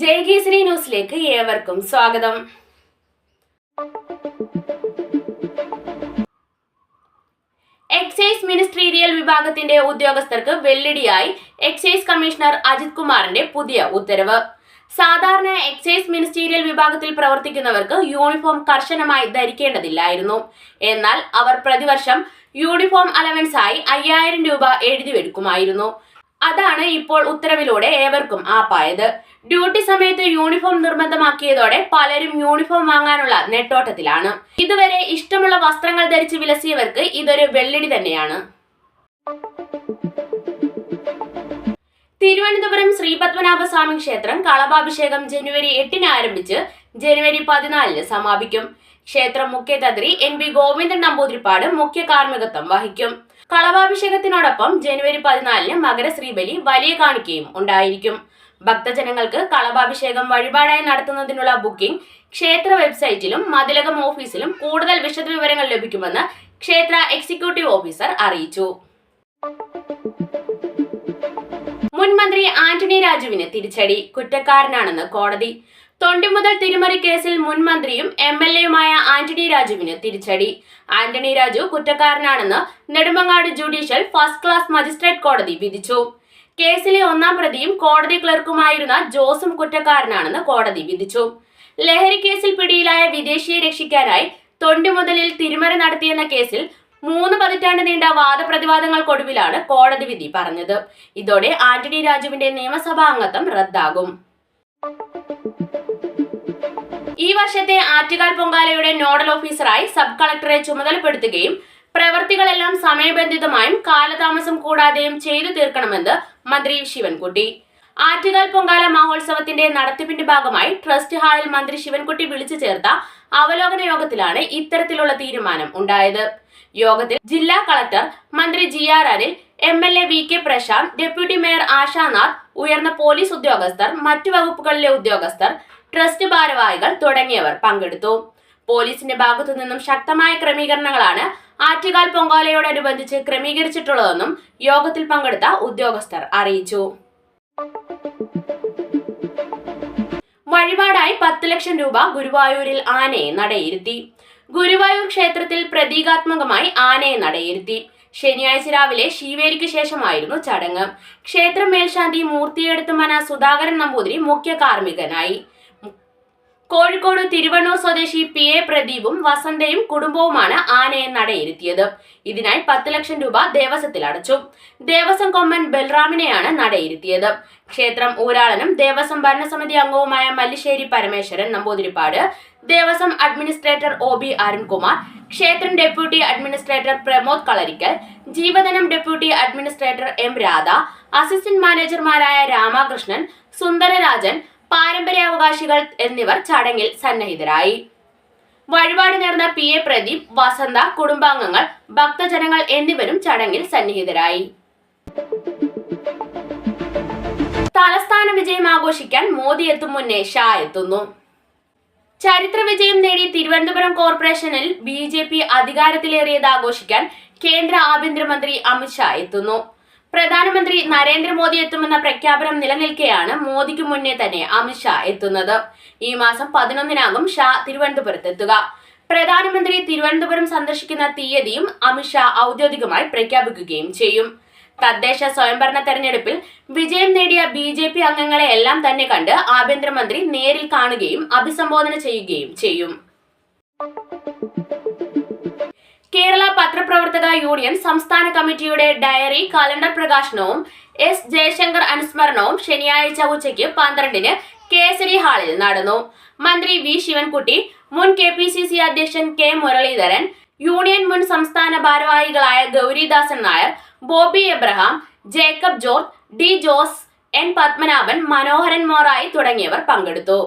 ജയകേസരി ന്യൂസിലേക്ക് ഏവർക്കും സ്വാഗതം. എക്സൈസ് മിനിസ്ട്രീരിയൽ വിഭാഗത്തിന്റെ ഉദ്യോഗസ്ഥർക്ക് വെല്ലടിയായി എക്സൈസ് കമ്മീഷണർ അജിത് കുമാറിന്റെ പുതിയ ഉത്തരവ്. സാധാരണ എക്സൈസ് മിനിസ്റ്റീരിയൽ വിഭാഗത്തിൽ പ്രവർത്തിക്കുന്നവർക്ക് യൂണിഫോം കർശനമായി ധരിക്കേണ്ടതില്ലായിരുന്നു. എന്നാൽ അവർ പ്രതിവർഷം യൂണിഫോം അലവൻസായി അയ്യായിരം രൂപ എഴുതിവെടുക്കുമായിരുന്നു. അതാണ് ഇപ്പോൾ ഉത്തരവിലൂടെ ഏവർക്കും ആപ്പായത്. ഡ്യൂട്ടി സമയത്ത് യൂണിഫോം നിർബന്ധമാക്കിയതോടെ പലരും യൂണിഫോം വാങ്ങാനുള്ള നെട്ടോട്ടത്തിലാണ്. ഇതുവരെ ഇഷ്ടമുള്ള വസ്ത്രങ്ങൾ ധരിച്ച് വിലസിയവർക്ക് ഇതൊരു വെള്ളിടി തന്നെയാണ്. തിരുവനന്തപുരം ശ്രീ പത്മനാഭ സ്വാമി ക്ഷേത്രം കളഭാഭിഷേകം ജനുവരി എട്ടിന് ആരംഭിച്ച് ജനുവരി പതിനാലിന് സമാപിക്കും. ക്ഷേത്രം മുഖ്യതന്ത്രി എൻ വി ഗോവിന്ദൻ നമ്പൂതിരിപ്പാട് മുഖ്യ കാർമ്മികത്വം വഹിക്കും. കളഭാഭിഷേകത്തിനോടൊപ്പം ജനുവരി പതിനാലിന് മകരശ്രീബലി വലിയ കാണിക്കയും ഉണ്ടായിരിക്കും. ഭക്തജനങ്ങൾക്ക് കളഭാഭിഷേകം വഴിപാടായി നടത്തുന്നതിനുള്ള ബുക്കിംഗ് ക്ഷേത്ര വെബ്സൈറ്റിലും മതിലകം ഓഫീസിലും കൂടുതൽ വിശദവിവരങ്ങൾ ലഭിക്കുമെന്ന് ക്ഷേത്ര എക്സിക്യൂട്ടീവ് ഓഫീസർ അറിയിച്ചു. മുൻ മന്ത്രി ആന്റണി രാജുവിന് തിരിച്ചടി. കുറ്റക്കാരനാണെന്ന് കോടതി. തൊണ്ടി മുതൽ തിരുമറി കേസിൽ മുൻ മന്ത്രിയും എം എൽ എയുമായ ആന്റണി രാജുവിന് തിരിച്ചടി. Antony Raju കുറ്റക്കാരനാണെന്ന് Nedumangad judicial first class magistrate കോടതി വിധിച്ചു. കേസിലെ ഒന്നാം പ്രതിയും കോടതി ക്ലർക്കുമായിരുന്ന ജോസും കുറ്റക്കാരനാണെന്ന് കോടതി വിധിച്ചു. ലഹരി കേസിൽ പിടിയിലായ വിദേശിയെ രക്ഷിക്കാനായി തൊണ്ടിമുതലിൽ തിരുമറി നടത്തിയെന്ന കേസിൽ മൂന്ന് പതിറ്റാണ്ട് നീണ്ട വാദപ്രതിവാദങ്ങൾക്കൊടുവിലാണ് കോടതി വിധി പറഞ്ഞത്. ഇതോടെ ആന്റണി രാജുവിന്റെ നിയമസഭാ അംഗത്വം റദ്ദാകും. ഈ വർഷത്തെ ആറ്റുകാൽ പൊങ്കാലയുടെ നോഡൽ ഓഫീസറായി സബ് കളക്ടറെ ചുമതലപ്പെടുത്തുകയും പ്രവർത്തികളെല്ലാം സമയബന്ധിതമായും കാലതാമസം കൂടാതെയും ചെയ്തു തീർക്കണമെന്ന് മന്ത്രി ശിവൻകുട്ടി. ആറ്റുകാൽ പൊങ്കാല മഹോത്സവത്തിന്റെ നടത്തിപ്പിന്റെ ഭാഗമായി ട്രസ്റ്റ് ഹാളിൽ മന്ത്രി ശിവൻകുട്ടി വിളിച്ചു ചേർത്ത അവലോകന യോഗത്തിലാണ് ഇത്തരത്തിലുള്ള തീരുമാനം ഉണ്ടായത്. യോഗത്തിൽ ജില്ലാ കളക്ടർ മന്ത്രി G R Anil M L A V K Prashanth deputy mayor Ashanath ഉയർന്ന പോലീസ് ഉദ്യോഗസ്ഥർ മറ്റു വകുപ്പുകളിലെ ഉദ്യോഗസ്ഥർ ട്രസ്റ്റ് ഭാരവാഹികൾ തുടങ്ങിയവർ പങ്കെടുത്തു. പോലീസിന്റെ ഭാഗത്തു നിന്നും ശക്തമായ ക്രമീകരണങ്ങളാണ് ആറ്റുകാൽ പൊങ്കാലയോടനുബന്ധിച്ച് ക്രമീകരിച്ചിട്ടുള്ളതെന്നും യോഗത്തിൽ പങ്കെടുത്ത ഉദ്യോഗസ്ഥർ അറിയിച്ചു. വഴിപാടായി പത്ത് ലക്ഷം രൂപ ഗുരുവായൂരിൽ ആനയെ നടയിരുത്തി. ഗുരുവായൂർ ക്ഷേത്രത്തിൽ പ്രതീകാത്മകമായി ആനയെ നടയിരുത്തി. ശനിയാഴ്ച രാവിലെ ശീവേലിക്ക് ശേഷമായിരുന്നു ചടങ്ങ്. ക്ഷേത്രം മേൽശാന്തി മൂർത്തിയെടുത്ത് മന സുധാകരൻ നമ്പൂതിരി മുഖ്യ കാർമ്മികനായി. കോഴിക്കോട് തിരുവണ്ണൂർ സ്വദേശി പി എ പ്രദീപും വസന്തയും കുടുംബവുമാണ് ആനയെ നടയിരുത്തിയത് ഇതിനായി പത്ത് ലക്ഷം രൂപ ദേവസ്വത്തിൽ അടച്ചു. ദേവസ്വം കൊമ്മൻ ബൽറാമിനെയാണ് നടയിരുത്തിയത് ക്ഷേത്രം ഊരാളനും ദേവസ്വം ഭരണസമിതി അംഗവുമായ Mallissery Parameswaran Namboothiripad Devaswom administrator O B Arunkumar ക്ഷേത്രം deputy administrator Pramod Kalarikkal Jeevadhanam deputy administrator M Radha assistant മാനേജർമാരായ Ramakrishnan Sundararajan പാരമ്പര്യാവകാശികൾ എന്നിവർ ചടങ്ങിൽ സന്നിഹിതരായി. വഴിപാട് നേർന്ന പി എ പ്രദീപ് വസന്ത കുടുംബാംഗങ്ങൾ ഭക്തജനങ്ങൾ എന്നിവരും ചടങ്ങിൽ സന്നിഹിതരായി. തലസ്ഥാന വിജയം ആഘോഷിക്കാൻ മോദി എത്തും മുന്നേ ഷാ എത്തുന്നു. ചരിത്ര വിജയം നേടി തിരുവനന്തപുരം കോർപ്പറേഷനിൽ ബി ജെ പി അധികാരത്തിലേറിയത് ആഘോഷിക്കാൻ കേന്ദ്ര ആഭ്യന്തരമന്ത്രി അമിത്ഷാ എത്തുന്നു. പ്രധാനമന്ത്രി നരേന്ദ്രമോദി എത്തുമെന്ന പ്രഖ്യാപനം നിലനിൽക്കെയാണ് മോദിക്ക് മുന്നേ തന്നെ അമിത്ഷാ എത്തുന്നത്. ഈ മാസം പതിനൊന്നിനാകും ഷാ തിരുവനന്തപുരത്ത് എത്തുക. പ്രധാനമന്ത്രി തിരുവനന്തപുരം സന്ദർശിക്കുന്ന തീയതിയും അമിത്ഷാ ഔദ്യോഗികമായി പ്രഖ്യാപിക്കുകയും ചെയ്യും. തദ്ദേശ സ്വയംഭരണ തെരഞ്ഞെടുപ്പിൽ വിജയം നേടിയ ബി ജെ പി അംഗങ്ങളെ എല്ലാം തന്നെ കണ്ട് ആഭ്യന്തരമന്ത്രി നേരിൽ കാണുകയും അഭിസംബോധന ചെയ്യുകയും ചെയ്യും. കേരള പത്രപ്രവർത്തക യൂണിയൻ സംസ്ഥാന കമ്മിറ്റിയുടെ ഡയറി കലണ്ടർ പ്രകാശനവും എസ് ജയശങ്കർ അനുസ്മരണവും ശനിയാഴ്ച ഉച്ചയ്ക്ക് പന്ത്രണ്ടിന് കേസരി ഹാളിൽ നടന്നു. മന്ത്രി വി ശിവൻകുട്ടി മുൻ കെ പി സി സി അധ്യക്ഷൻ കെ മുരളീധരൻ യൂണിയൻ മുൻ സംസ്ഥാന ഭാരവാഹികളായ ഗൗരിദാസൻ നായർ ബോബി എബ്രഹാം ജേക്കബ് ജോർജ് ഡി ജോസ് എൻ പത്മനാഭൻ മനോഹരൻ മോറായി തുടങ്ങിയവർ പങ്കെടുത്തു.